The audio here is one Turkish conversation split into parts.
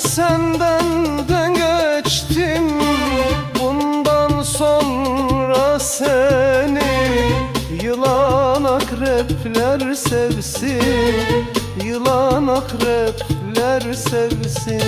senden de geçtim. Bundan sonra seni Yılan akrepler sevsin. Yılan akrepler sevsin.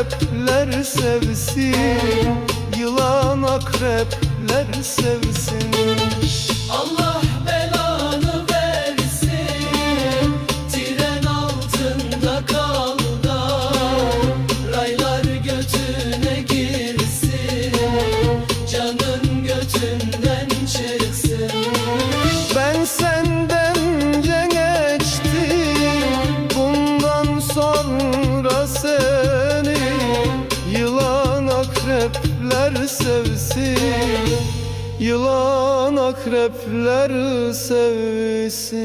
akrepler sevsin. Yılan akrepler sevsin. Allah Yılan akrepler sevsin